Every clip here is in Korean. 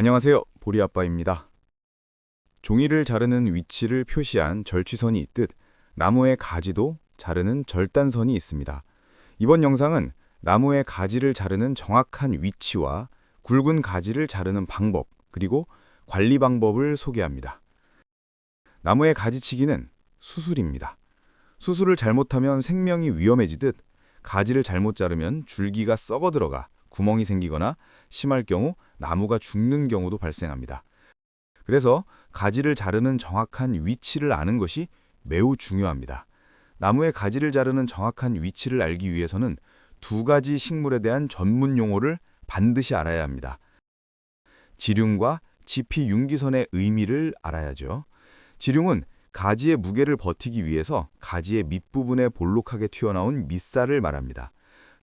안녕하세요. 보리아빠입니다. 종이를 자르는 위치를 표시한 절취선이 있듯 나무의 가지도 자르는 절단선이 있습니다. 이번 영상은 나무의 가지를 자르는 정확한 위치와 굵은 가지를 자르는 방법, 그리고 관리 방법을 소개합니다. 나무의 가지치기는 수술입니다. 수술을 잘못하면 생명이 위험해지듯 가지를 잘못 자르면 줄기가 썩어 들어가 구멍이 생기거나 심할 경우 나무가 죽는 경우도 발생합니다. 그래서 가지를 자르는 정확한 위치를 아는 것이 매우 중요합니다. 나무의 가지를 자르는 정확한 위치를 알기 위해서는 두 가지 식물에 대한 전문 용어를 반드시 알아야 합니다. 지륜과 지피 융기선의 의미를 알아야죠. 지륜은 가지의 무게를 버티기 위해서 가지의 밑부분에 볼록하게 튀어나온 밑살을 말합니다.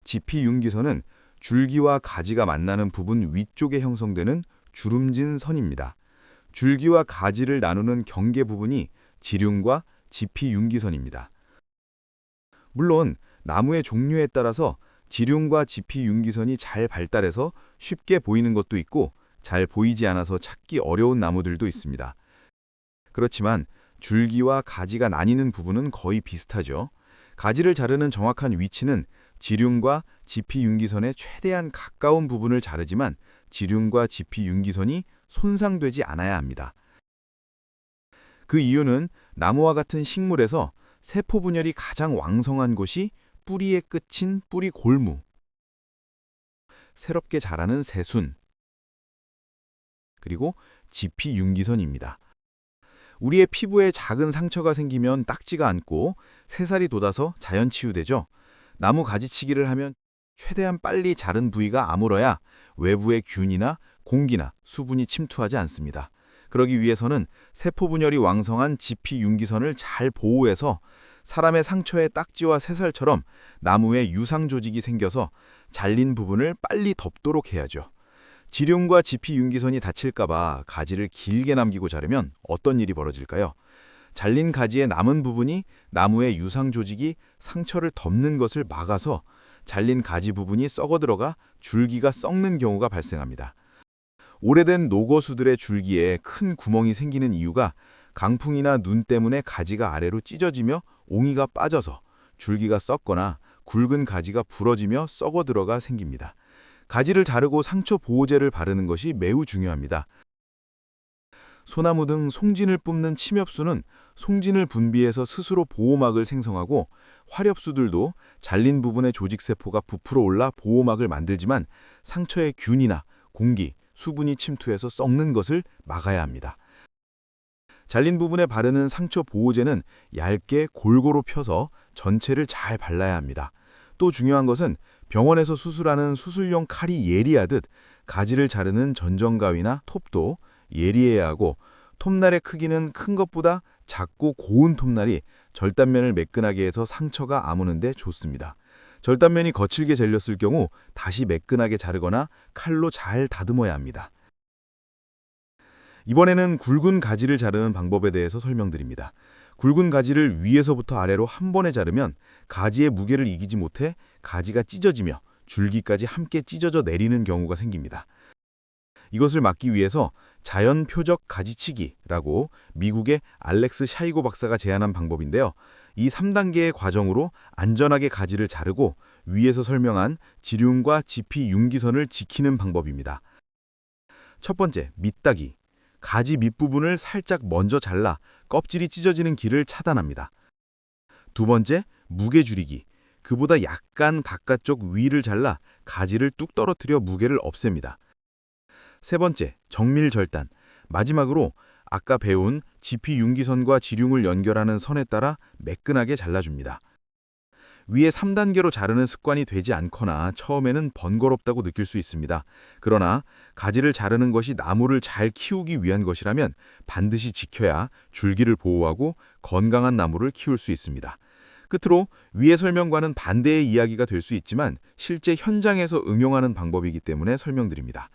지피 융기선은 줄기와 가지가 만나는 부분 위쪽에 형성되는 주름진 선입니다. 줄기와 가지를 나누는 경계 부분이 지륜과 지피 융기선입니다. 물론 나무의 종류에 따라서 지륜과 지피 융기선이 잘 발달해서 쉽게 보이는 것도 있고 잘 보이지 않아서 찾기 어려운 나무들도 있습니다. 그렇지만 줄기와 가지가 나뉘는 부분은 거의 비슷하죠. 가지를 자르는 정확한 위치는 지륜과 지피 융기선의 최대한 가까운 부분을 자르지만 지륜과 지피 융기선이 손상되지 않아야 합니다. 그 이유는 나무와 같은 식물에서 세포 분열이 가장 왕성한 곳이 뿌리의 끝인 뿌리 골무, 새롭게 자라는 새순, 그리고 지피 융기선입니다. 우리의 피부에 작은 상처가 생기면 딱지가 않고 새살이 돋아서 자연 치유되죠. 나무 가지치기를 하면 최대한 빨리 자른 부위가 아물어야 외부의 균이나 공기나 수분이 침투하지 않습니다. 그러기 위해서는 세포 분열이 왕성한 지피 융기선을 잘 보호해서 사람의 상처의 딱지와 새살처럼 나무에 유상 조직이 생겨서 잘린 부분을 빨리 덮도록 해야죠. 지륜과 지피 융기선이 다칠까봐 가지를 길게 남기고 자르면 어떤 일이 벌어질까요? 잘린 가지의 남은 부분이 나무의 유상 조직이 상처를 덮는 것을 막아서 잘린 가지 부분이 썩어 들어가 줄기가 썩는 경우가 발생합니다. 오래된 녹어수들의 줄기에 큰 구멍이 생기는 이유가 강풍이나 눈 때문에 가지가 아래로 찢어지며 옹이가 빠져서 줄기가 썩거나 굵은 가지가 부러지며 썩어 들어가 생깁니다. 가지를 자르고 상처 보호제를 바르는 것이 매우 중요합니다. 소나무 등 송진을 뿜는 침엽수는 송진을 분비해서 스스로 보호막을 생성하고 화렵수들도 잘린 부분의 조직세포가 부풀어 올라 보호막을 만들지만 상처의 균이나 공기, 수분이 침투해서 썩는 것을 막아야 합니다. 잘린 부분에 바르는 상처 보호제는 얇게 골고루 펴서 전체를 잘 발라야 합니다. 또 중요한 것은 병원에서 수술하는 수술용 칼이 예리하듯 가지를 자르는 전정가위나 톱도 예리해야 하고 톱날의 크기는 큰 것보다 작고 고운 톱날이 절단면을 매끈하게 해서 상처가 아무는데 좋습니다. 절단면이 거칠게 잘렸을 경우 다시 매끈하게 자르거나 칼로 잘 다듬어야 합니다. 이번에는 굵은 가지를 자르는 방법에 대해서 설명드립니다. 굵은 가지를 위에서부터 아래로 한 번에 자르면 가지의 무게를 이기지 못해 가지가 찢어지며 줄기까지 함께 찢어져 내리는 경우가 생깁니다. 이것을 막기 위해서 자연 표적 가지치기라고 미국의 알렉스 샤이고 박사가 제안한 방법인데요. 이 3단계의 과정으로 안전하게 가지를 자르고 위에서 설명한 지륜과 지피 융기선을 지키는 방법입니다. 첫 번째, 밑따기. 가지 밑부분을 살짝 먼저 잘라 껍질이 찢어지는 길을 차단합니다. 두 번째, 무게 줄이기. 그보다 약간 바깥쪽 위를 잘라 가지를 뚝 떨어뜨려 무게를 없앱니다. 세 번째, 정밀 절단. 마지막으로 아까 배운 지피 융기선과 지륜을 연결하는 선에 따라 매끈하게 잘라줍니다. 위에 3단계로 자르는 습관이 되지 않거나 처음에는 번거롭다고 느낄 수 있습니다. 그러나 가지를 자르는 것이 나무를 잘 키우기 위한 것이라면 반드시 지켜야 줄기를 보호하고 건강한 나무를 키울 수 있습니다. 끝으로 위의 설명과는 반대의 이야기가 될 수 있지만 실제 현장에서 응용하는 방법이기 때문에 설명드립니다.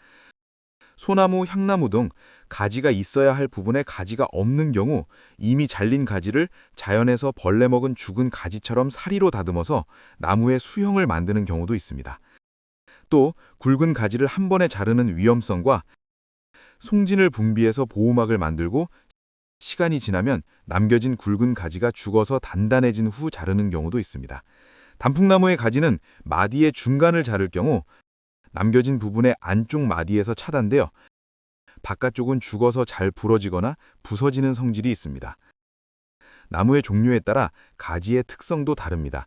소나무, 향나무 등 가지가 있어야 할 부분에 가지가 없는 경우 이미 잘린 가지를 자연에서 벌레 먹은 죽은 가지처럼 사리로 다듬어서 나무의 수형을 만드는 경우도 있습니다. 또 굵은 가지를 한 번에 자르는 위험성과 송진을 분비해서 보호막을 만들고 시간이 지나면 남겨진 굵은 가지가 죽어서 단단해진 후 자르는 경우도 있습니다. 단풍나무의 가지는 마디의 중간을 자를 경우 남겨진 부분의 안쪽 마디에서 차단되어 바깥쪽은 죽어서 잘 부러지거나 부서지는 성질이 있습니다. 나무의 종류에 따라 가지의 특성도 다릅니다.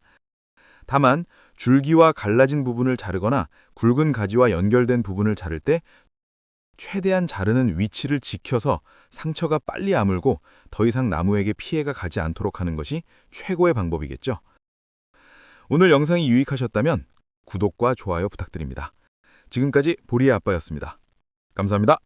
다만 줄기와 갈라진 부분을 자르거나 굵은 가지와 연결된 부분을 자를 때 최대한 자르는 위치를 지켜서 상처가 빨리 아물고 더 이상 나무에게 피해가 가지 않도록 하는 것이 최고의 방법이겠죠. 오늘 영상이 유익하셨다면 구독과 좋아요 부탁드립니다. 지금까지 보리의 아빠였습니다. 감사합니다.